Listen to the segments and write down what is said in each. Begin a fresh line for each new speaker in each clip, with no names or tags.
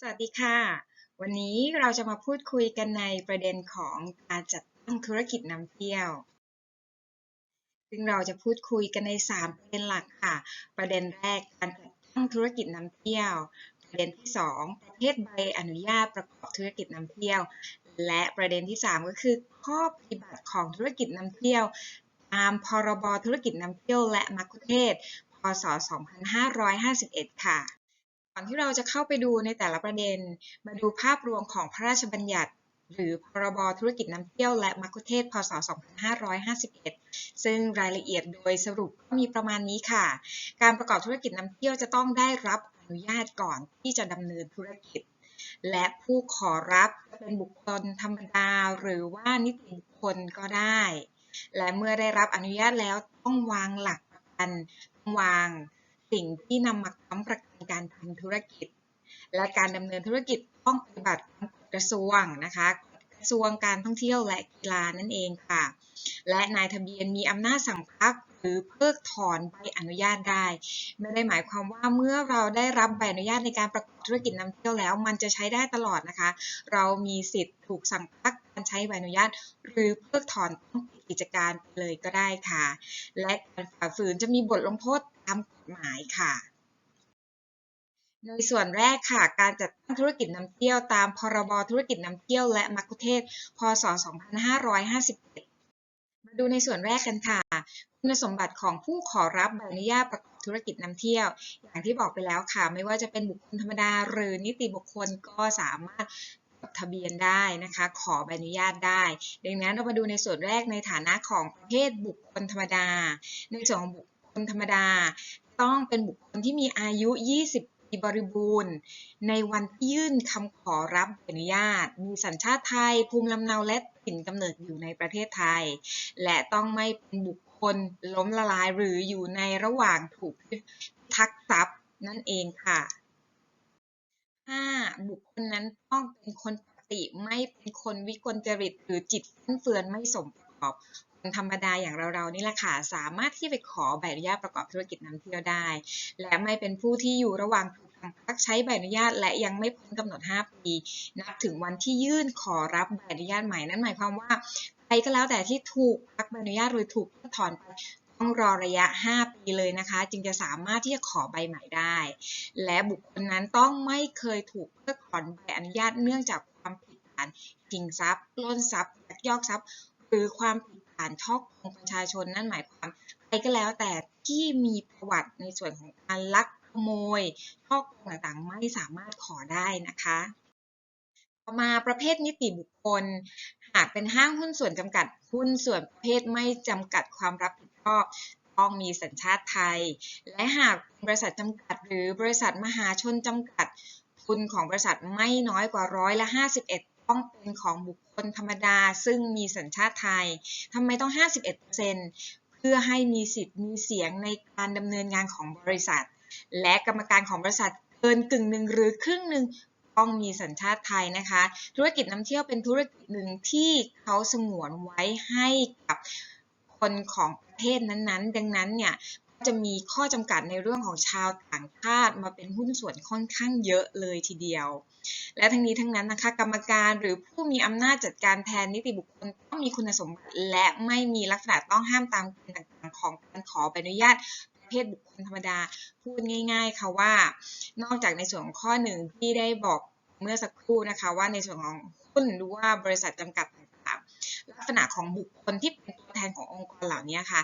สวัสดีค่ะ วันนี้เราจะมาพูดคุยกันในประเด็นของการจัดตั้งธุรกิจนำเที่ยว ซึ่งเราจะพูดคุยกันใน 3 ประเด็นหลักค่ะ ประเด็นแรกการจัดตั้งธุรกิจนำเที่ยว ประเด็นที่ 2 ประเภทใบอนุญาตประกอบธุรกิจนำเที่ยว และประเด็นที่ 3 ก็คือข้อปฏิบัติของธุรกิจนำเที่ยว ตามพรบธุรกิจนำเที่ยวและมัคคุเทศ พศ 2551 ค่ะ ก่อนที่เราจะเข้าไปดูในแต่ละประเด็น มาดูภาพรวมของพระราชบัญญัติ หรือพรบธุรกิจน้ำเที่ยวและมัคคุเทศพศ 2551 ซึ่งรายละเอียดโดยสรุปก็มีประมาณนี้ค่ะ การประกอบธุรกิจน้ำเที่ยวจะต้องได้รับอนุญาตก่อนที่จะดำเนินธุรกิจ และผู้ขอรับจะเป็นบุคคลธรรมดา หรือว่านิติบุคคลก็ได้ และเมื่อได้รับอนุญาตแล้วต้องวางหลักประกันวาง สิ่งที่นำมาค้ำประกันการทำธุรกิจ และการดำเนินธุรกิจต้องปฏิบัติตามกฎกระทรวงนะคะกระทรวงการท่องเที่ยวและกีฬานั่นเองค่ะ และนายทะเบียนมีอำนาจสั่งพักหรือเพิกถอนใบอนุญาตได้ ไม่ได้หมายความว่าเมื่อเราได้รับใบอนุญาตในการประกอบธุรกิจนำเที่ยวแล้ว มันจะใช้ได้ตลอดนะคะ เรามีสิทธิ์ถูกสั่งพักการใช้ใบอนุญาต หรือเพิกถอนต้องป กิจการไปเลยก็ได้ค่ะ และการฝ่าฝืนจะมีบทลงโทษตามกฎหมายค่ะ ในส่วนแรกค่ะ การจัดตั้งธุรกิจนำเที่ยวตามพรบธุรกิจนำเที่ยวและมัคคุเทศก์พศ 2551 มาดูในส่วนแรกกันค่ะคุณสมบัติของผู้ขอรับใบอนุญาตประกอบธุรกิจนำเที่ยว อย่างที่บอกไปแล้วค่ะ ไม่ว่าจะเป็นบุคคลธรรมดาหรือนิติบุคคลก็สามารถ ทะเบียนได้นะคะ ขอใบอนุญาตได้ ดังนั้นเรามาดูในส่วนแรกในฐานะของประเภทบุคคลธรรมดา ในส่วนของบุคคลธรรมดา ต้องเป็นบุคคลที่มีอายุ 20ปีบริบูรณ์ในวันที่ยื่นคำขอรับใบอนุญาต มีสัญชาติไทย ภูมิลำเนาและถิ่นกำเนิดอยู่ในประเทศไทย และต้องไม่เป็นบุคคลล้มละลายหรืออยู่ในระหว่างถูกทักทรัพย์นั่นเองค่ะ 5. บุคคลนั้นต้องเป็นคนปกติไม่เป็นคนวิกลจริต หรือจิตฟุ่มเฟือยไม่สมประกอบ คนธรรมดาอย่างเราๆนี่แหละค่ะสามารถที่ไปขอใบอนุญาตประกอบธุรกิจนำเที่ยวได้ และไม่เป็นผู้ที่อยู่ระหว่างถูกสั่งพักใช้ใบอนุญาต และยังไม่พ้นกำหนด 5 ปีนับถึงวันที่ยื่นขอรับใบอนุญาตใหม่นั่นหมายความว่าใครก็แล้วแต่ที่ถูกพักใบอนุญาตหรือถูกเพิกถอนไป ต้องรอระยะ 5 ปีเลยนะคะ จึงจะสามารถที่จะขอใบใหม่ได้ และบุคคลนั้นต้องไม่เคยถูกเพิกถอนใบอนุญาตเนื่องจากความผิดฐานชิงทรัพย์ล้นทรัพย์ยักยอกทรัพย์ หรือความผิดฐานช่อโกงประชาชนนั่นหมายความใครก็แล้วแต่ที่มีประวัติในส่วนของการลักขโมยช่อโกงต่างๆ ไม่สามารถขอได้นะคะต่อมาประเภทนิติบุคคล หากเป็นห้างหุ้นส่วนจำกัดหุ้นส่วนประเภทไม่จำกัดความรับผิด ชอบต้องมีสัญชาติไทย และหากบริษัทจำกัด หรือบริษัทมหาชนจำกัด ทุนของบริษัทไม่น้อยกว่าร้อยละ51ต้องเป็นของบุคคลธรรมดาซึ่งมีสัญชาติไทย ทำไมต้อง 51%เพื่อให้มีสิทธิ์มีเสียงในการดำเนินงานของบริษัท และกรรมการของบริษัทเกินกึ่งหนึ่งหรือครึ่งหนึ่งต้องมีสัญชาติไทยนะคะ ธุรกิจน้ำเที่ยวเป็นธุรกิจหนึ่งที่เขาสงวนไว้ให้กับ คนของประเทศนั้นๆ ดังนั้นเนี่ยจะมีข้อจำกัดในเรื่องของชาวต่างชาติมาเป็นหุ้นส่วนค่อนข้างเยอะเลยทีเดียว และทั้งนี้ทั้งนั้นนะคะ กรรมการหรือผู้มีอำนาจจัดการแทนนิติบุคคลต้องมีคุณสมบัติ และไม่มีลักษณะต้องห้ามตามเกณฑ์ต่างๆของการขอใบอนุญาตประเภทบุคคลธรรมดาพูดง่าย ๆ ค่ะว่า นอกจากในส่วนของข้อหนึ่งที่ได้บอกเมื่อสักครู่นะคะ ว่าในส่วนของหุ้นหรือว่าบริษัทจำกัด ลักษณะของบุคคลที่เป็นตัวแทนขององค์กรเหล่านี้ค่ะ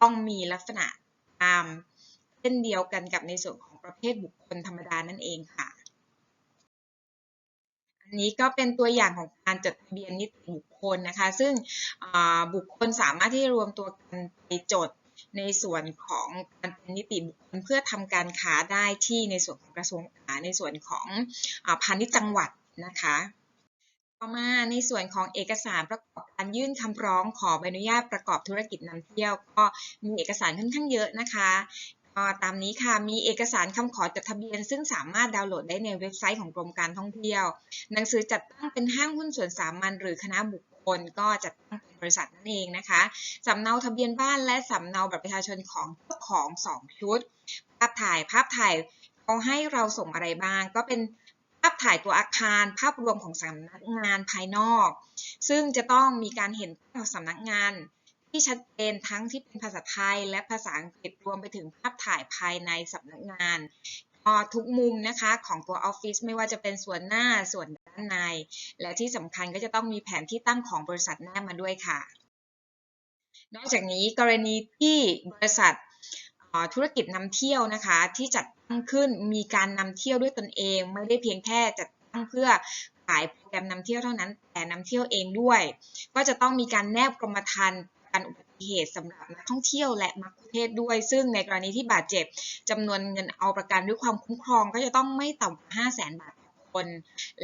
ต้องมีลักษณะตามเช่นเดียวกันกับในส่วนของประเภทบุคคลธรรมดานั่นเองค่ะ อันนี้ก็เป็นตัวอย่างของการจดทะเบียนนิติบุคคลนะคะ ซึ่งบุคคลสามารถที่รวมตัวกันไปจดในส่วนของการเป็นนิติบุคคลเพื่อทำการค้าได้ที่ในส่วนของกระทรวงในส่วนของพาณิชย์จังหวัดนะคะ ต่อมาในส่วนของเอกสารประกอบการยื่นคำร้องขอใบอนุญาตประกอบธุรกิจนำเที่ยว ก็มีเอกสารค่อนข้างเยอะนะคะก็ตามนี้ค่ะ มีเอกสารคำขอจดทะเบียน ซึ่งสามารถดาวน์โหลดได้ในเว็บไซต์ของกรมการท่องเที่ยว หนังสือจัดตั้งเป็นห้างหุ้นส่วนสามัญหรือคณะบุคคลก็จัดตั้งเป็นบริษัทนั่นเองนะคะสำเนาทะเบียนบ้านและสำเนาบัตรประชาชนของเจ้าของ 2 ชุด ภาพถ่ายภาพถ่ายเขาให้เราส่งอะไรบ้าง ก็เป็น ถ่ายตัวอาคารภาพรวมของสำนักงานภายนอก ซึ่งจะต้องมีการเห็นภาพสำนักงานที่ชัดเจนทั้งที่เป็นภาษาไทยและภาษาอังกฤษรวมไปถึงภาพถ่ายภายในสำนักงานทุกมุมนะคะของตัวออฟฟิศไม่ว่าจะเป็นส่วนหน้าส่วนด้านใน และที่สำคัญก็จะต้องมีแผนที่ตั้งของบริษัทแนบมาด้วยค่ะ นอกจากนี้กรณีที่บริษัทธุรกิจนำเที่ยวนะคะที่จัด งขึ้น มีการนำเที่ยวด้วยตนเอง ไม่ได้เพียงแค่จัดตั้งเพื่อขายโปรแกรมนำเที่ยวเท่านั้น แต่นำเที่ยวเองด้วย ก็จะต้องมีการแนบกรมธรรม์การอุบัติเหตุสำหรับนักท่องเที่ยวและมักคุเทศด้วย ซึ่งในกรณีที่บาดเจ็บจำนวนเงินเอาประกันด้วยความคุ้มครอง ก็จะต้องไม่ต่ำกว่า5 0 0 0 0 0บาทคน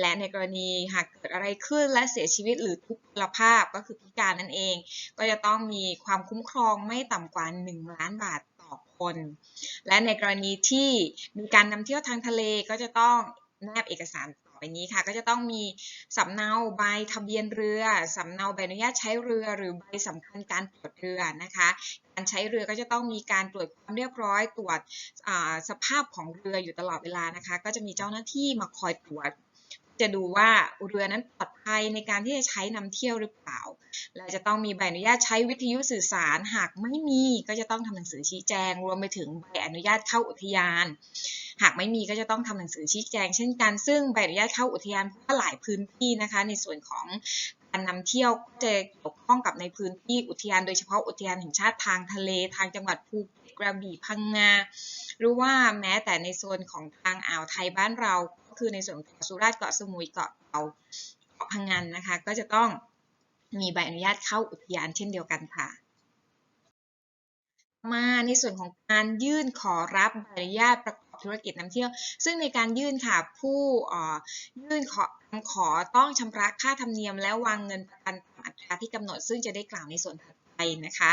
และในกรณีหากเกิดอะไรขึ้นและเสียชีวิตหรือทุกพลภาพก็คือพิการนั่นเอง ก็จะต้องมีความคุ้มครองไม่ต่ำกว่า 1 ล้านบาท คน และในกรณีที่มีการนำเที่ยวทางทะเลก็จะต้องแนบเอกสารต่อไปนี้ค่ะ ก็จะต้องมีสำเนาใบทะเบียนเรือสำเนาใบอนุญาตใช้เรือ หรือใบสำคัญการตรวจเรือนะคะ การใช้เรือก็จะต้องมีการตรวจความเรียบร้อยตรวจสภาพของเรืออยู่ตลอดเวลานะคะ ก็จะมีเจ้าหน้าที่มาคอยตรวจ จะดูว่าเรือนั้นปลอดภัยในการที่จะใช้นำเที่ยวหรือเปล่า เราจะต้องมีใบอนุญาตใช้วิทยุสื่อสาร หากไม่มีก็จะต้องทำหนังสือชี้แจง รวมไปถึงใบอนุญาตเข้าอุทยาน หากไม่มีก็จะต้องทำหนังสือชี้แจง เช่นกัน ซึ่งใบอนุญาตเข้าอุทยานเพราะหลายพื้นที่นะคะ ในส่วนของการนำเที่ยวจะเกี่ยวข้องกับในพื้นที่อุทยานโดยเฉพาะอุทยานแห่งชาติทางทะเลทางจังหวัดภูเก็ตกระบี่พังงาหรือว่าแม้แต่ในโซนของทางอ่าวไทยบ้านเรา คือในส่วนของสุราษฎร์เกาะสมุยเกาะเต่าเกาะพังงานนะคะ ก็จะต้องมีใบอนุญาตเข้าอุทยานเช่นเดียวกันค่ะ มาในส่วนของการยื่นขอรับใบอนุญาตประกอบธุรกิจนำเที่ยว ซึ่งในการยื่นค่ะผู้ยื่นขอขอต้องชำระค่าธรรมเนียม และวางเงินประกันตามอัตราที่กำหนด ซึ่งจะได้กล่าวในส่วนถัดไปนะคะ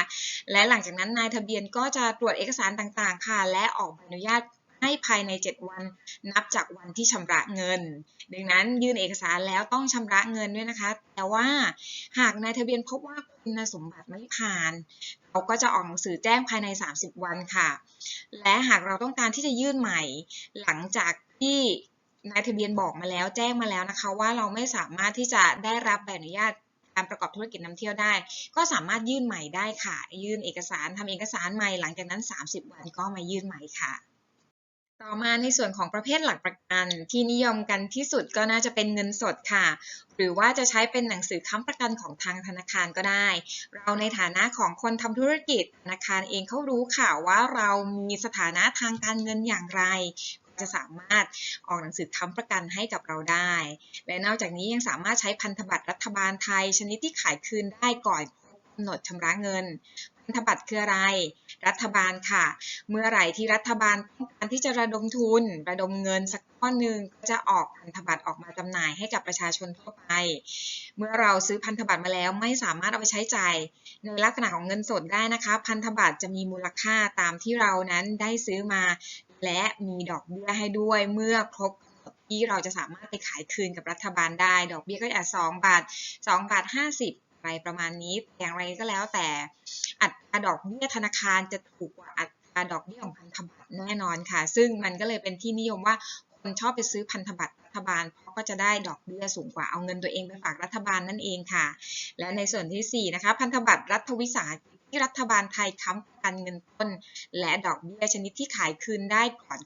และหลังจากนั้นนายทะเบียนก็จะตรวจเอกสารต่างๆ ค่ะ และออกใบอนุญาต ให้ภายใน 7 วัน นับจากวันที่ชำระเงิน ดังนั้นยื่นเอกสารแล้วต้องชำระเงินด้วยนะคะ แต่ว่าหากนายทะเบียนพบว่าคุณสมบัติไม่ผ่าน เขาก็จะออกหนังสือแจ้งภายใน 30 วันค่ะ และหากเราต้องการที่จะยื่นใหม่ หลังจากที่นายทะเบียนบอกมาแล้วแจ้งมาแล้วนะคะ ว่าเราไม่สามารถที่จะได้รับใบอนุญาตการประกอบธุรกิจนำเที่ยวได้ ก็สามารถยื่นใหม่ได้ค่ะ ยื่นเอกสารทำเอกสารใหม่หลังจากนั้น 30 วันก็มายื่นใหม่ค่ะ ต่อมาในส่วนของประเภทหลักประกันที่นิยมกันที่สุดก็น่าจะเป็นเงินสดค่ะ หรือว่าจะใช้เป็นหนังสือค้ำประกันของทางธนาคารก็ได้ เราในฐานะของคนทำธุรกิจธนาคารเองเขารู้ข่าวว่าเรามีสถานะทางการเงินอย่างไร จะสามารถออกหนังสือค้ำประกันให้กับเราได้ และนอกจากนี้ยังสามารถใช้พันธบัตรรัฐบาลไทย ชนิดที่ขายคืนได้ก่อน กำหนดชำระเงิน พันธบัตรคืออะไร รัฐบาลค่ะ เมื่อไหร่ที่รัฐบาลต้องการที่จะระดมทุน ระดมเงินสักก้อนหนึ่งก็จะออกพันธบัตรออกมาจำหน่ายให้กับประชาชนทั่วไป เมื่อเราซื้อพันธบัตรมาแล้วไม่สามารถเอาไปใช้จ่ายในลักษณะของเงินสดได้นะคะ พันธบัตรจะมีมูลค่าตามที่เรานั้นได้ซื้อมา และมีดอกเบี้ยให้ด้วยเมื่อครบที่เราจะสามารถไปขายคืนกับรัฐบาลได้ ดอกเบี้ยก็จะสองบาทสองบาทห้าสิบ อะไรประมาณนี้อย่างไรก็แล้วแต่อัตราดอกเบี้ยธนาคารจะถูกกว่าอัตราดอกเบี้ยของพันธบัตรแน่นอนค่ะ ซึ่งมันก็เลยเป็นที่นิยมว่าคนชอบไปซื้อพันธบัตรรัฐบาลเพราะก็จะได้ดอกเบี้ยสูงกว่าเอาเงินตัวเองไปฝากรัฐบาลนั่นเองค่ะ และในส่วนที่4นะคะพันธบัตรรัฐวิสาหกิจที่รัฐบาลไทยค้ำกันเงินต้น และดอกเบี้ยชนิดที่ขายคืนได้ก่อน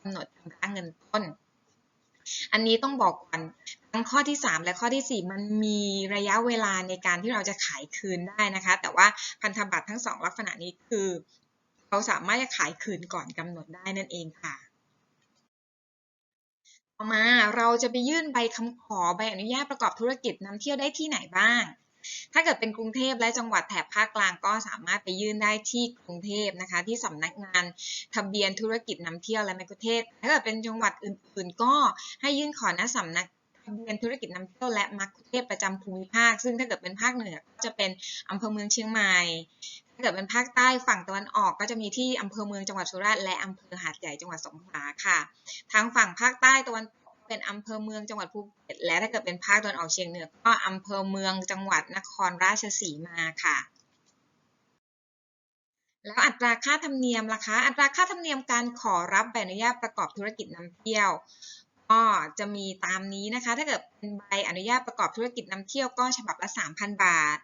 กำหนดชำระเงินต้น อันนี้ต้องบอกก่อนทั้งข้อที่ 3 และข้อที่ 4 มันมีระยะเวลาในการที่เราจะขายคืนได้นะคะ แต่ว่าพันธบัตรทั้ง 2 ลักษณะนี้คือเราสามารถจะขายคืนก่อนกำหนดได้นั่นเองค่ะต่อมาเราจะไปยื่นใบคำขอใบอนุญาตประกอบธุรกิจนำเที่ยวได้ที่ไหนบ้าง ถ้าเกิดเป็นกรุงเทพและจังหวัดแถบภาคกลางก็สามารถไปยื่นได้ที่กรุงเทพนะคะ ที่สำนักงานทะเบียนธุรกิจนำเที่ยวและแมกเทศ ถ้าเกิดเป็นจังหวัดอื่น ๆ ก็ให้ยื่นขอณสำนักทะเบียนธุรกิจนำเที่ยวและมักคุเทศประจำภูมิภาค ซึ่งถ้าเกิดเป็นภาคเหนือก็จะเป็นอำเภอเมืองเชียงใหม่ถ้าเกิดเป็นภาคใต้ฝั่งตะวันออกก็จะมีที่อำเภอเมืองจังหวัดสุราษฎร์และอำเภอหาดใหญ่จังหวัดสงขลาค่ะ ทางฝั่งภาคใต้ตะวัน เป็นอำเภอเมืองจังหวัดภูเก็ต และถ้าเกิดเป็นภาคตะวันออกเฉียงเหนือ ก็อำเภอเมืองจังหวัดนครราชสีมาค่ะ แล้วอัตราค่าธรรมเนียมล่ะคะ อัตราค่าธรรมเนียมการขอรับใบอนุญาตประกอบธุรกิจนำเที่ยวก็จะมีตามนี้นะคะ ถ้าเกิดเป็นใบอนุญาตประกอบธุรกิจนำเที่ยวก็ฉบับละ 3,000 บาท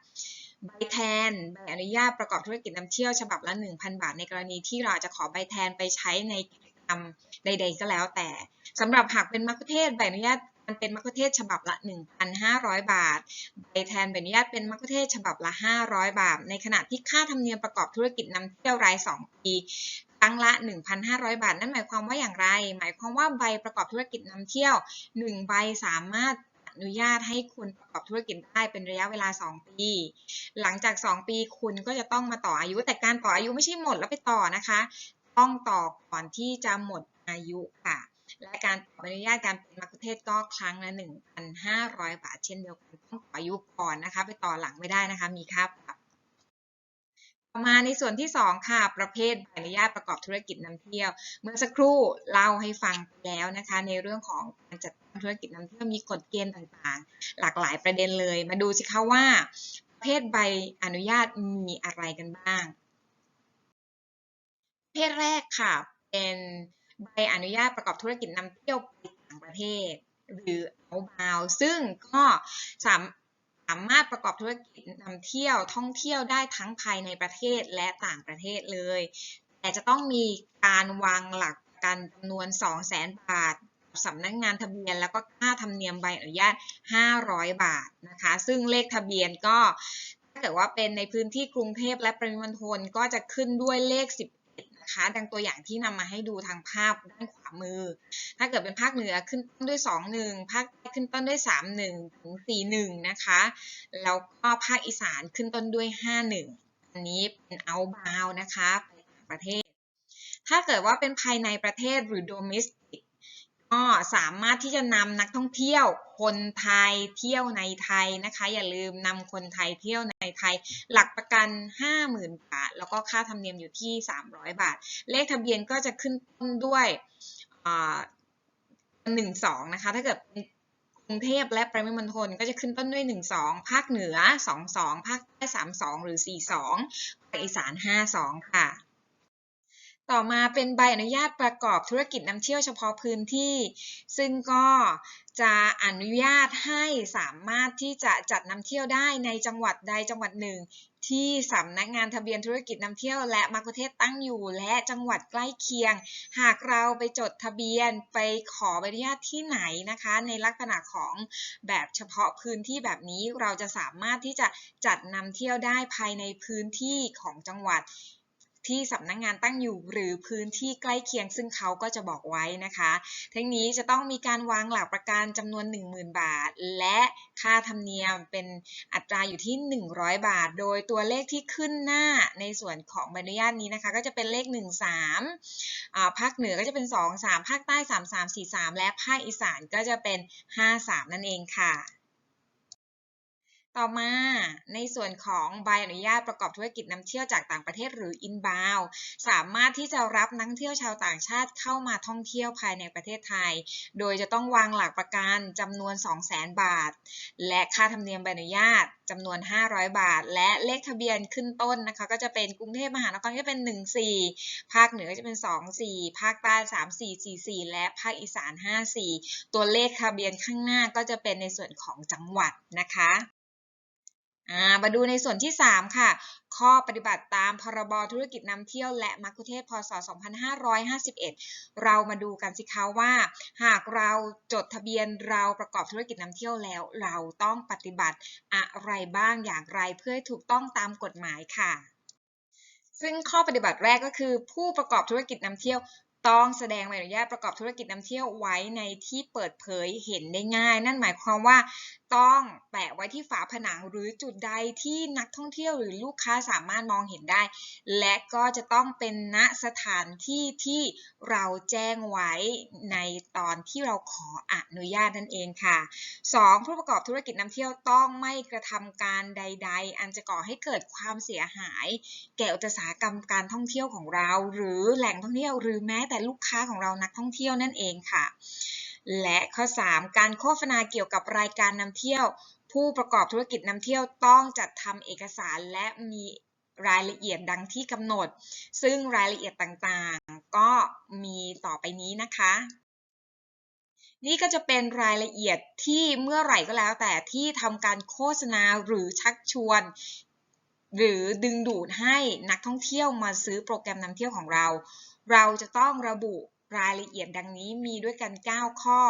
ใบแทนใบอนุญาตประกอบธุรกิจนำเที่ยวฉบับละ 1,000 บาท ในกรณีที่เราจะขอใบแทนไปใช้ในกิจกรรมใด ๆ ก็แล้วแต่ สำหรับหากเป็นมัคคุเทศใบอนุญาตเป็นมัคคุเทศฉบับละ 1,500 บาท ใบแทนใบอนุญาตเป็นมัคคุเทศฉบับละ 500 บาท ในขณะที่ค่าธรรมเนียมประกอบธุรกิจนำเที่ยวราย 2 ปีครั้งละ 1,500 บาท นั่นหมายความว่าอย่างไร หมายความว่าใบประกอบธุรกิจนำเที่ยว 1 ใบสามารถอนุญาตให้คุณประกอบธุรกิจได้เป็นระยะเวลา 2 ปี หลังจาก 2 ปีคุณก็จะต้องมาต่ออายุ แต่การต่ออายุไม่ใช่หมดแล้วไปต่อนะคะ ต้องต่อก่อนที่จะหมดอายุค่ะ และการต่ออนุญาตการเป็นมัคคุเทศก็ครั้งละ 1,500 บาทเช่นเดียวกันต้องต่ออายุก่อนนะคะ ไปต่อหลังไม่ได้นะคะ มีค่าปรับต่อมาในส่วนที่ 2 ค่ะ ประเภทใบอนุญาตประกอบธุรกิจนำเที่ยว เมื่อสักครู่เล่าให้ฟังไปแล้วนะคะ ในเรื่องของการจัดตั้งธุรกิจนำเที่ยวมีกฎเกณฑ์ต่างๆ หลากหลายประเด็นเลย มาดูสิคะว่า ประเภทใบอนุญาตมีอะไรกันบ้างประเภทแรกค่ะเป็น ใบอนุญาตประกอบธุรกิจนำเที่ยวไปต่างประเทศ หรือ outbound ซึ่งก็สามสามารถประกอบธุรกิจนำเที่ยวท่องเที่ยวได้ทั้งภายในประเทศและต่างประเทศเลย แต่จะต้องมีการวางหลักการจำนวน 200,000 บาทสำนักงานทะเบียน แล้วก็ค่าธรรมเนียมใบอนุญาต 500 บาทนะคะ ซึ่งเลขทะเบียนก็ถ้าเกิดว่าเป็นในพื้นที่กรุงเทพและปริมณฑลก็จะขึ้นด้วยเลข11 นะคะ ดังตัวอย่างที่นำมาให้ดูทางภาพด้านขวามือ ถ้าเกิดเป็นภาคเหนือขึ้นต้นด้วย 21 ภาคใต้ขึ้นต้นด้วย 31ถึง41 นะคะ แล้วก็ภาคอีสานขึ้นต้นด้วย 51 อันนี้เป็น outbound นะคะไปต่างประเทศ ถ้าเกิดว่าเป็นภายในประเทศหรือ domestic ก็สามารถที่จะนำนักท่องเที่ยวคนไทยเที่ยวในไทยนะคะ อย่าลืมนำคนไทยเที่ยวในไทย หลักประกัน 50,000 บาท แล้วก็ค่าธรรมเนียมอยู่ที่ 300 บาท เลขทะเบียนก็จะขึ้นต้นด้วยหนึ่งสองนะคะ ถ้าเกิดเป็นกรุงเทพและปริมณฑลก็จะขึ้นต้นด้วย 1 2 ภาคเหนือ 2 2 ภาคใต้ 3 2 หรือ 4 2 ภาคอีสาน 5 2 ค่ะ ต่อมาเป็นใบอนุญาตประกอบธุรกิจนำเที่ยวเฉพาะพื้นที่ ซึ่งก็จะอนุญาตให้สามารถที่จะจัดนำเที่ยวได้ในจังหวัดใดจังหวัดหนึ่ง ที่สำนักงานทะเบียนธุรกิจนำเที่ยวและมัคคุเทศตั้งอยู่ และจังหวัดใกล้เคียง หากเราไปจดทะเบียนไปขอใบอนุญาตที่ไหนนะคะ ในลักษณะของแบบเฉพาะพื้นที่แบบนี้เราจะสามารถที่จะจัดนำเที่ยวได้ภายในพื้นที่ของจังหวัด ที่สำนักงงานตั้งอยู่หรือพื้นที่ใกล้เคียงซึ่งเขาก็จะบอกไว้นะคะ ทั้งนี้จะต้องมีการวางหลักประกันจำนวน 10,000 บาท และค่าธรรมเนียมเป็นอัตราอยู่ที่ 100 บาท โดยตัวเลขที่ขึ้นหน้าในส่วนของใบอนุญาตนี้นะคะ ก็จะเป็นเลข 13อ่าภาคเหนือก็จะเป็น 2 3 ภาคใต้ 3 3 4 3 และภาคอีสานก็จะเป็น 5 3 นั่นเองค่ะ ต่อมาในส่วนของใบอนุญาตประกอบธุรกิจนำเที่ยวจากต่างประเทศหรือ inbound สามารถที่จะรับนักเที่ยวชาวต่างชาติเข้ามาท่องเที่ยวภายในประเทศไทย โดยจะต้องวางหลักประกันจำนวน 200,000 บาท และค่าธรรมเนียมใบอนุญาตจำนวน 500 บาท และเลขทะเบียนขึ้นต้นนะคะ ก็จะเป็นกรุงเทพมหานครก็เป็น 14 ภาคเหนือจะเป็น 24 ภาคใต้ 34 44 และภาคอีสาน 54 ตัวเลขทะเบียนข้างหน้าก็จะเป็นในส่วนของจังหวัดนะคะ มาดูในส่วนที่ 3 ค่ะ ข้อปฏิบัติตามพรบธุรกิจนำเที่ยวและมัคคุเทศพศ 2551 เรามาดูกันสิคะว่า หากเราจดทะเบียนเราประกอบธุรกิจนำเที่ยวแล้ว เราต้องปฏิบัติอะไรบ้างอย่างไรเพื่อถูกต้องตามกฎหมายค่ะ ซึ่งข้อปฏิบัติแรกก็คือ ผู้ประกอบธุรกิจนำเที่ยวต้องแสดงใบอนุญาตประกอบธุรกิจนำเที่ยวไว้ในที่เปิดเผยเห็นได้ง่าย นั่นหมายความว่า ต้องแปะไว้ที่ฝาผนังหรือจุดใดที่นักท่องเที่ยวหรือลูกค้าสามารถมองเห็นได้ และก็จะต้องเป็นณสถานที่ที่เราแจ้งไว้ในตอนที่เราขออนุญาตนั่นเองค่ะ 2. ผู้ประกอบธุรกิจนำเที่ยวต้องไม่กระทำการใด ๆ อันจะก่อให้เกิดความเสียหาย แก่อุตสาหกรรมการท่องเที่ยวของเรา หรือแหล่งท่องเที่ยวหรือแม้แต่ลูกค้าของเรานักท่องเที่ยวนั่นเองค่ะ และข้อ 3 การโฆษณาเกี่ยวกับรายการนำเที่ยว ผู้ประกอบธุรกิจนำเที่ยวต้องจัดทำเอกสารและมีรายละเอียดดังที่กำหนด ซึ่งรายละเอียดต่างๆ ก็มีต่อไปนี้นะคะ นี่ก็จะเป็นรายละเอียดที่เมื่อไหร่ก็แล้วแต่ที่ทำการโฆษณาหรือชักชวน หรือดึงดูดให้นักท่องเที่ยวมาซื้อโปรแกรมนำเที่ยวของเรา เราจะต้องระบุ รายละเอียดดังนี้มีด้วยกัน 9 ข้อ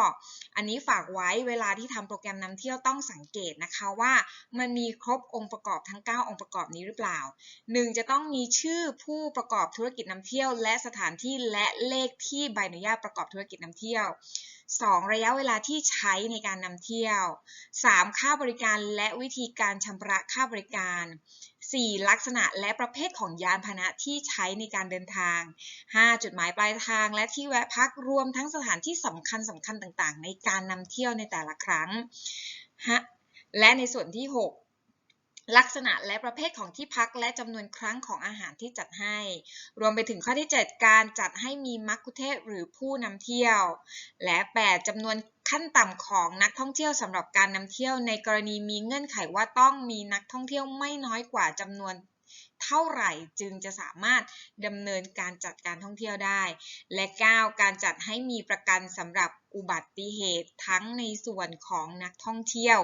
อันนี้ฝากไว้เวลาที่ทำโปรแกรมนำเที่ยวต้องสังเกตนะคะว่ามันมีครบองค์ประกอบทั้ง 9 องค์ประกอบนี้หรือเปล่า 1. จะต้องมีชื่อผู้ประกอบธุรกิจนำเที่ยว และสถานที่และเลขที่ใบอนุญาตประกอบธุรกิจนำเที่ยว 2. ระยะเวลาที่ใช้ในการนำเที่ยว 3. ค่าบริการและวิธีการชำระค่าบริการ 4. ลักษณะและประเภทของยานพาหนะที่ใช้ในการเดินทาง 5. จุดหมายปลายทาง และที่แวะพักรวมทั้งสถานที่สำคัญสำคัญต่างๆ ในการนำเที่ยวในแต่ละครั้ง และในส่วนที่ 6 ลักษณะและประเภทของที่พักและจำนวนครั้งของอาหารที่จัดให้ รวมไปถึงข้อที่ 7 การจัดให้มีมักคุเทศหรือผู้นำเที่ยว และ 8จำนวนขั้นต่ำของนักท่องเที่ยวสำหรับการนำเที่ยวในกรณีมีเงื่อนไขว่าต้องมีนักท่องเที่ยวไม่น้อยกว่าจำนวน เท่าไหร่จึงจะสามารถดำเนินการจัดการท่องเที่ยวได้ และ 9 การจัดให้มีประกันสำหรับอุบัติเหตุทั้งในส่วนของนักท่องเที่ยว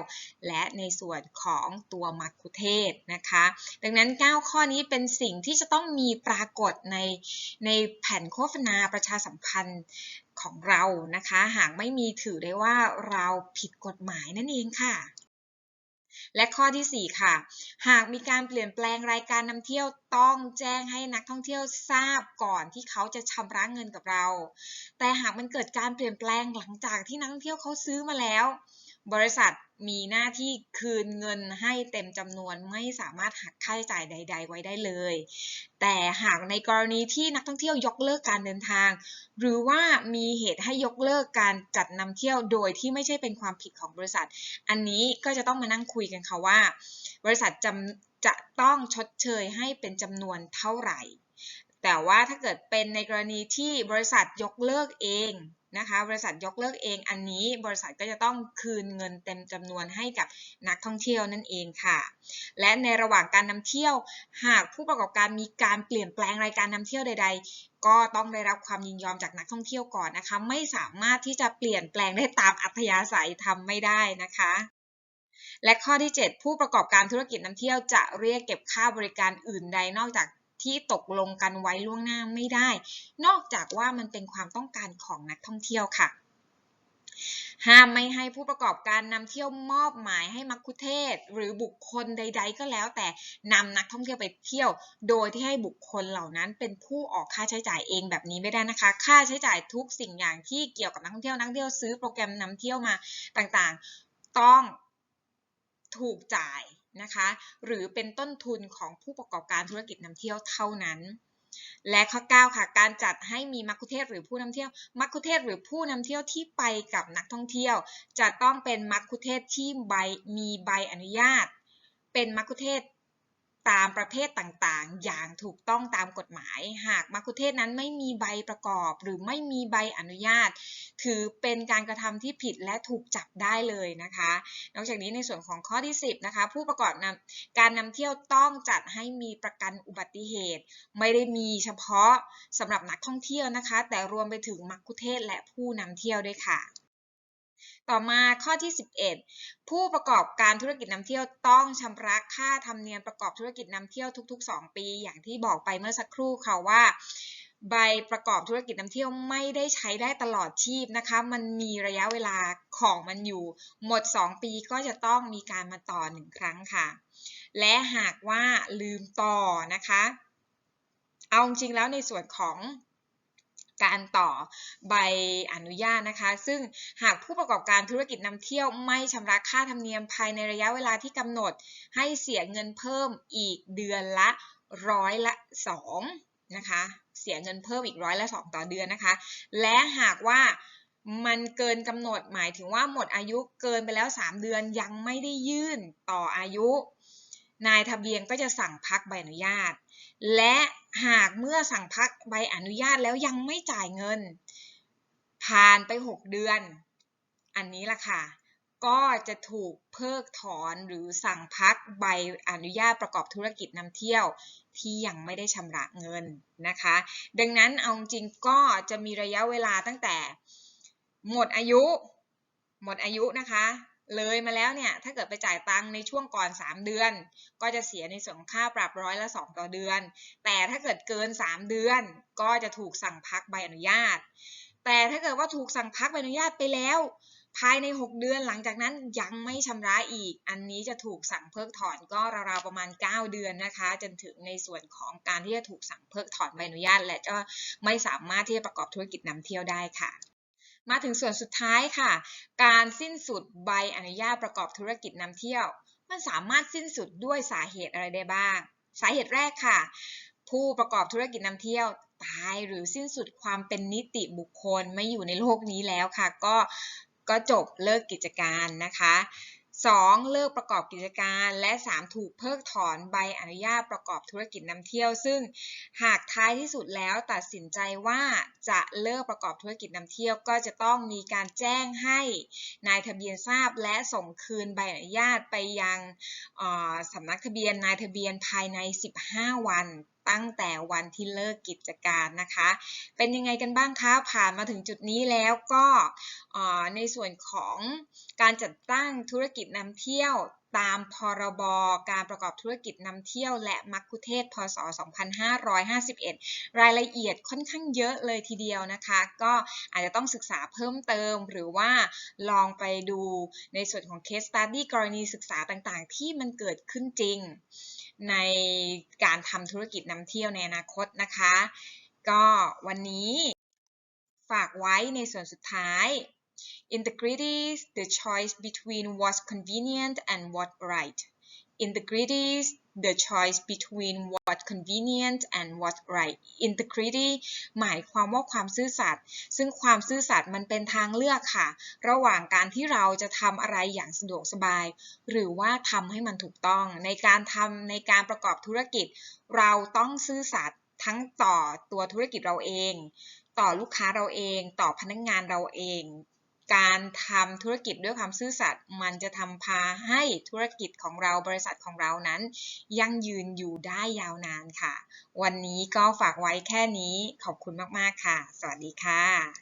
และในส่วนของตัวมักคุเทศก์นะคะ ดังนั้น 9 ข้อนี้เป็นสิ่งที่จะต้องมีปรากฏในในแผ่นโฆษณาประชาสัมพันธ์ของเรานะคะ หากไม่มีถือได้ว่าเราผิดกฎหมายนั่นเองค่ะ และข้อที่ 4 ค่ะ หากมีการเปลี่ยนแปลงรายการนำเที่ยวต้องแจ้งให้นักท่องเที่ยวทราบก่อนที่เขาจะชำระเงินกับเรา แต่หากมันเกิดการเปลี่ยนแปลงหลังจากที่นักท่องเที่ยวเขาซื้อมาแล้ว บริษัท มีหน้าที่คืนเงินให้เต็มจำนวนไม่สามารถหักค่าใช้จ่ายใด ๆ ไว้ได้เลย แต่หากในกรณีที่นักท่องเที่ยวยกเลิกการเดินทาง หรือว่ามีเหตุให้ยกเลิกการจัดนำเที่ยวโดยที่ไม่ใช่เป็นความผิดของบริษัท อันนี้ก็จะต้องมานั่งคุยกันค่ะว่า บริษัทจำจะต้องชดเชยให้เป็นจำนวนเท่าไหร่ แต่ว่าถ้าเกิดเป็นในกรณีที่บริษัทยกเลิกเอง นะคะ บริษัทยกเลิกเองอันนี้บริษัทก็จะต้องคืนเงินเต็มจำนวนให้กับนักท่องเที่ยวนั่นเองค่ะ และในระหว่างการนำเที่ยว หากผู้ประกอบการมีการเปลี่ยนแปลงรายการนำเที่ยวใด ๆ ก็ต้องได้รับความยินยอมจากนักท่องเที่ยวก่อนนะคะ ไม่สามารถที่จะเปลี่ยนแปลงได้ตามอัธยาศัยทำไม่ได้นะคะและข้อที่ 7 ผู้ประกอบการธุรกิจนำเที่ยวจะเรียกเก็บค่าบริการอื่นใดนอกจาก ที่ตกลงกันไว้ล่วงหน้าไม่ได้ นอกจากว่ามันเป็นความต้องการของนักท่องเที่ยวค่ะห้ามไม่ให้ผู้ประกอบการนำเที่ยวมอบหมายให้มักคุเทศ หรือบุคคลใด ๆ ก็แล้ว แต่นำนักท่องเที่ยวไปเที่ยว โดยที่ให้บุคคลเหล่านั้นเป็นผู้ออกค่าใช้จ่ายเองแบบนี้ไม่ได้นะคะ ค่าใช้จ่ายทุกสิ่งอย่างที่เกี่ยวกับนักท่องเที่ยวนักท่องเที่ยวซื้อโปรแกรมนำเที่ยวมาต่างๆ ต้องถูกจ่าย นะคะ หรือเป็นต้นทุนของผู้ประกอบการธุรกิจนำเที่ยวเท่านั้นและข้อ 9 ค่ะ การจัดให้มีมัคคุเทศหรือผู้นำเที่ยว มัคคุเทศหรือผู้นำเที่ยวที่ไปกับนักท่องเที่ยว จะต้องเป็นมัคคุเทศที่ใบมีใบอนุญาต เป็นมัคคุเทศ ตามประเภทต่างๆ อย่างถูกต้องตามกฎหมาย หากมัคคุเทศนั้นไม่มีใบประกอบ หรือไม่มีใบอนุญาต ถือเป็นการกระทำที่ผิดและถูกจับได้เลยนะคะ นอกจากนี้ในส่วนของข้อที่ 10นะคะผู้ประกอบนำการนำเที่ยวต้องจัดให้มีประกันอุบัติเหตุ ไม่ได้มีเฉพาะสำหรับนักท่องเที่ยวนะคะ แต่รวมไปถึงมัคคุเทศและผู้นำเที่ยวด้วยค่ะ ต่อมาข้อที่ 11 ผู้ประกอบการธุรกิจนำเที่ยวต้องชำระค่าธรรมเนียมประกอบธุรกิจนำเที่ยวทุก ๆ 2 ปี อย่างที่บอกไปเมื่อสักครู่ค่ะว่า ใบประกอบธุรกิจนำเที่ยวไม่ได้ใช้ได้ตลอดชีพนะคะ มันมีระยะเวลาของมันอยู่ หมด 2 ปีก็จะต้องมีการมาต่อ 1 ครั้งค่ะ และหากว่าลืมต่อนะคะ เอาจริงแล้วในส่วนของ การต่อใบอนุญาตนะคะ ซึ่งหากผู้ประกอบการธุรกิจนำเที่ยวไม่ชำระค่าธรรมเนียมภายในระยะเวลาที่กำหนด ให้เสียเงินเพิ่มอีกเดือนละร้อยละ2นะคะเสียเงินเพิ่มอีกร้อยละ2ต่อเดือนนะคะ และหากว่ามันเกินกำหนดหมายถึงว่าหมดอายุเกินไปแล้ว 3 เดือนยังไม่ได้ยื่นต่ออายุ นายทะเบียนก็จะสั่งพักใบอนุญาต และหากเมื่อสั่งพักใบอนุญาตแล้วยังไม่จ่ายเงิน ผ่านไป 6 เดือน อันนี้ล่ะค่ะ ก็จะถูกเพิกถอนหรือสั่งพักใบอนุญาตประกอบธุรกิจนำเที่ยวที่ยังไม่ได้ชำระเงินนะคะ ดังนั้นเอาจริงก็จะมีระยะเวลาตั้งแต่หมดอายุ หมดอายุนะคะ เลยมาแล้วเนี่ย ถ้าเกิดไปจ่ายตังค์ในช่วงก่อน 3 เดือน ก็จะเสียในส่วนของค่าปรับร้อยละ 2 ต่อเดือน แต่ถ้าเกิดเกิน 3 เดือน ก็จะถูกสั่งพักใบอนุญาต แต่ถ้าเกิดว่าถูกสั่งพักใบอนุญาตไปแล้ว ภายใน 6 เดือนหลังจากนั้นยังไม่ชำระอีก อันนี้จะถูกสั่งเพิกถอนก็ราวๆประมาณ 9 เดือนนะคะ จนถึงในส่วนของการที่จะถูกสั่งเพิกถอนใบอนุญาต และก็ไม่สามารถที่จะประกอบธุรกิจนำเที่ยวได้ค่ะ มาถึงส่วนสุดท้ายค่ะ การสิ้นสุดใบอนุญาตประกอบธุรกิจนำเที่ยว มันสามารถสิ้นสุดด้วยสาเหตุอะไรได้บ้าง สาเหตุแรกค่ะ ผู้ประกอบธุรกิจนำเที่ยวตายหรือสิ้นสุดความเป็นนิติบุคคลไม่อยู่ในโลกนี้แล้วค่ะ ก็ก็จบเลิกกิจการนะคะ 2. เลิกประกอบกิจการ และ 3. ถูกเพิกถอนใบอนุญาตประกอบธุรกิจนำเที่ยว ซึ่งหากท้ายที่สุดแล้วตัดสินใจว่าจะเลิกประกอบธุรกิจนำเที่ยว ก็จะต้องมีการแจ้งให้นายทะเบียนทราบ และส่งคืนใบอนุญาตไปยังสำนักทะเบียนนายทะเบียนภายใน 15 วัน ตั้งแต่วันที่เลิกกิจการนะคะ เป็นยังไงกันบ้างคะ ผ่านมาถึงจุดนี้แล้วก็ในส่วนของการจัดตั้งธุรกิจนำเที่ยวตามพรบการประกอบธุรกิจนำเที่ยวและมัคคุเทศพศ 2551 รายละเอียดค่อนข้างเยอะเลยทีเดียวนะคะ ก็อาจจะต้องศึกษาเพิ่มเติม หรือว่าลองไปดูในส่วนของ case study กรณีศึกษาต่างๆ ที่มันเกิดขึ้นจริง ในการทำธุรกิจนำเที่ยวในอนาคตนะคะ ก็วันนี้ฝากไว้ในส่วนสุดท้าย integritys the choice between what's convenient and what's right. integritys the choice between what convenient and what right. Integrity หมายความว่าความซื่อสัตย์ซึ่งความซื่อสัตย์มันเป็นทางเลือกค่ะ ระหว่างการที่เราจะทำอะไรอย่างสะดวกสบาย หรือว่าทำให้มันถูกต้อง ในการทำในการประกอบธุรกิจ เราต้องซื่อสัตย์ทั้งต่อตัวธุรกิจเราเอง ต่อลูกค้าเราเอง ต่อพนักงงานเราเอง การทำธุรกิจด้วยความซื่อสัตย์มันจะทำพาให้ธุรกิจของเราบริษัทของเรานั้น ยั่งยืนอยู่ได้ยาวนานค่ะ วันนี้ก็ฝากไว้แค่นี้ขอบคุณมาก ๆ ค่ะ สวัสดีค่ะ